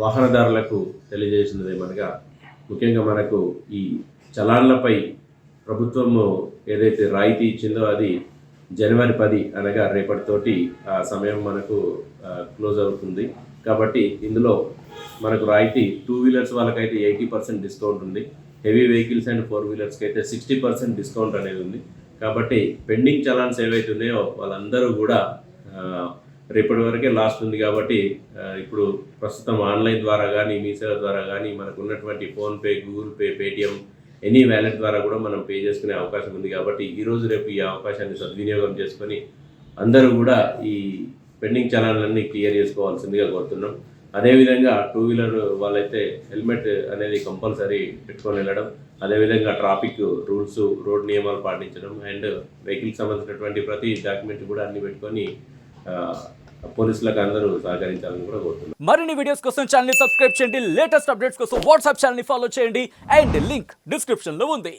వాహనదారులకు తెలియజేసినది ఏమనగా ముఖ్యంగా మనకు ఈ చలాన్లపై ప్రభుత్వము ఏదైతే రాయితీ ఇచ్చిందో అది జనవరి పది అనగా రేపటితోటి ఆ సమయం మనకు క్లోజ్ అవుతుంది. కాబట్టి ఇందులో మనకు రాయితీ టూ వీలర్స్ వాళ్ళకైతే ఎయిటీ పర్సెంట్ డిస్కౌంట్ ఉంది. హెవీ వెహికల్స్ అండ్ ఫోర్ వీలర్స్కి అయితే సిక్స్టీ పర్సెంట్ డిస్కౌంట్ అనేది ఉంది. కాబట్టి పెండింగ్ చలాన్స్ ఏవైతే ఉన్నాయో వాళ్ళందరూ కూడా రేపటి వరకే లాస్ట్ ఉంది కాబట్టి ఇప్పుడు ప్రస్తుతం ఆన్లైన్ ద్వారా కానీ మీ సేవ ద్వారా కానీ మనకు ఉన్నటువంటి PhonePe Google Pay Paytm any wallet ద్వారా కూడా మనం పే చేసుకునే అవకాశం ఉంది కాబట్టి ఈ రోజు రేపు ఈ అవకాశాన్ని సద్వినియోగం చేసుకొని అందరూ కూడా ఈ పెండింగ్ చలాన్లన్నీ క్లియర్ చేసుకోవాల్సిందిగా కోరుతున్నాం. అదేవిధంగా టూ వీలర్ వాళ్ళైతే హెల్మెట్ అనేది కంపల్సరీ పెట్టుకొని వెళ్ళడం అదేవిధంగా ట్రాఫిక్ రూల్స్ రోడ్ నియమాలు పాటించడం అండ్ వెహికల్ సంబంధించినటువంటి ప్రతి డాక్యుమెంట్ కూడా అన్ని పెట్టుకొని పోలీసులకు అందరూ సహకరించాలని కూడా కోరుతున్నాను మరిన్ని వీడియోస్ కోసం ఛానల్ సబ్స్క్రైబ్ చేయండి. లేటెస్ట్ అప్డేట్స్ కోసం వాట్సాప్ ఛానల్ ఫాలో చేయండి. అండ్ లింక్ డిస్క్రిప్షన్లో ఉంది.